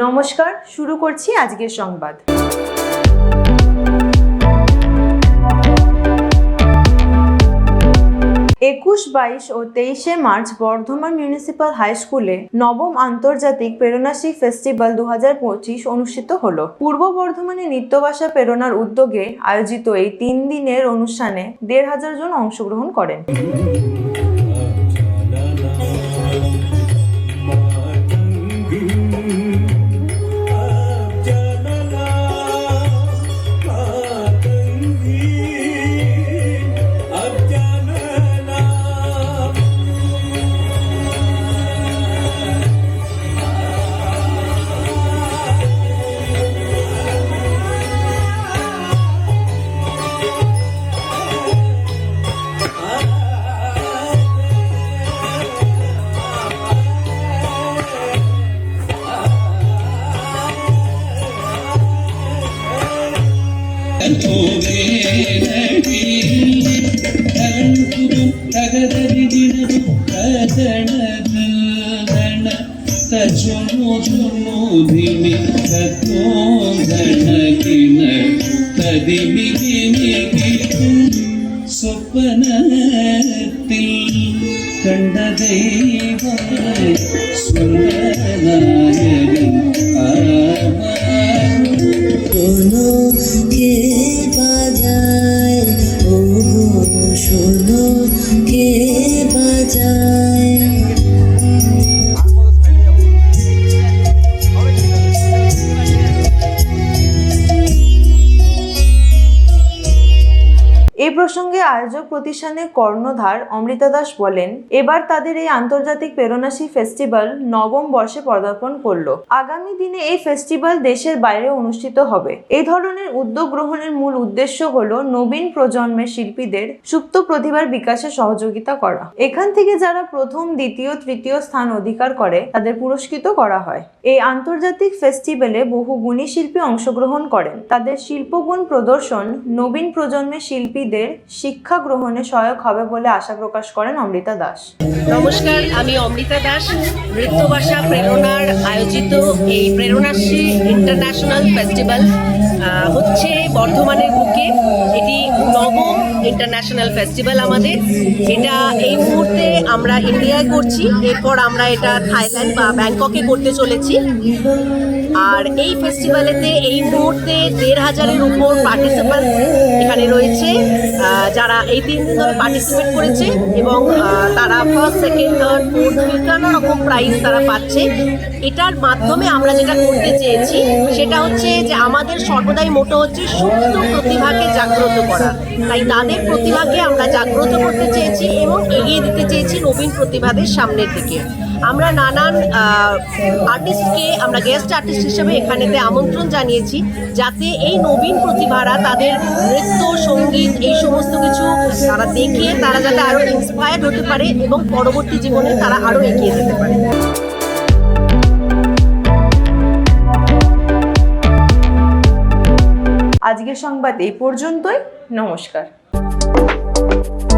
নমস্কার, শুরু করছি আজকের সংবাদ। একুশ, বাইশ ও তেইশে মার্চ বর্ধমান মিউনিসিপাল হাই স্কুলে নবম আন্তর্জাতিক প্রেরণাশ্রী ফেস্টিভ্যাল দু পঁচিশ অনুষ্ঠিত হল। পূর্ব বর্ধমানে নিত্যবাসা প্রেরণার উদ্যোগে আয়োজিত এই তিন দিনের অনুষ্ঠানে দেড় হাজার জন অংশগ্রহণ করেন। ಚುಮು ಚುಮು സ്വപ്നത്തിൽ കണ്ട ദൈവ സുന്ദരനായകൻ ആരാ বাজার প্রসঙ্গে আয়োজক প্রতিষ্ঠানের কর্ণধার অমৃতা দাস বলেন, এবার তাদের এই আন্তর্জাতিক প্রেরণাশী ফেস্টিভ্যাল নবম বর্ষে পদার্পণ করল। আগামী দিনে এই ফেস্টিভ্যাল দেশের বাইরে অনুষ্ঠিত হবে। এই ধরনের উদ্যোগ গ্রহণের মূল উদ্দেশ্য হল নবীন প্রজন্মের শিল্পীদের সুপ্ত প্রতিভার বিকাশে সহযোগিতা করা। এখান থেকে যারা প্রথম, দ্বিতীয়, তৃতীয় স্থান অধিকার করে, তাদের পুরস্কৃত করা হয়। এই আন্তর্জাতিক ফেস্টিভ্যালে বহু গুণী শিল্পী অংশগ্রহণ করেন। তাদের শিল্পগুণ প্রদর্শন নবীন প্রজন্মের শিল্পীদের শিক্ষা গ্রহণে সহায়ক হবে বলে আশা প্রকাশ করেন অমৃতা দাস। নমস্কার, আমি অমৃতা দাস। নৃত্যভাষা প্রেরণার আয়োজিত এই প্রেরণাশ্রী ইন্টারন্যাশনাল ফেস্টিভ্যাল হচ্ছে বর্ধমানের বুকে। এটি নবম ইন্টারন্যাশনাল ফেস্টিভ্যাল আমাদের। এটা এই মুহূর্তে আমরা ইন্ডিয়ায় করছি, এরপর আমরা এটা থাইল্যান্ড বা ব্যাংককে করতে চলেছি। আর এই ফেস্টিভ্যালেতে এই মুহূর্তে দেড় হাজারের উপর পার্টিসিপেন্ট এখানে রয়েছে। যারা এই তিন দিন ধরে পার্টিসিপেট করেছে এবং তারা ফার্স্ট সেকেন্ড থার্ড ফোর্থ বিভিন্ন রকম প্রাইজ তারা পাচ্ছে। এটার মাধ্যমে আমরা যেটা করতে চেয়েছি, সেটা হচ্ছে যে আমাদের সর্বদাই মোটো হচ্ছে সুপ্ত প্রতিভাকে জাগ্রত করা। তাই তাদের প্রতিভাকে আমরা জাগ্রত করতে চেয়েছি এবং এগিয়ে দিতে চেয়েছি নবীন প্রতিভাদের সামনের দিকে। আমরা নানান আর্টিস্টকে আমরা গেস্ট আর্টিস্ট হিসেবে এখানেতে আমন্ত্রণ জানিয়েছি যাতে এই নবীন প্রতিভারা তাদের নৃত্য, সংগীত, এই সমস্ত কিছু তারা দেখে তারা যাতে আরও ইন্সপায়ার্ড হতে পারে এবং পরবর্তী জীবনে তারা আরও এগিয়ে যেতে পারে। আজকের সংবাদ এই পর্যন্তই। নমস্কার। Thank you.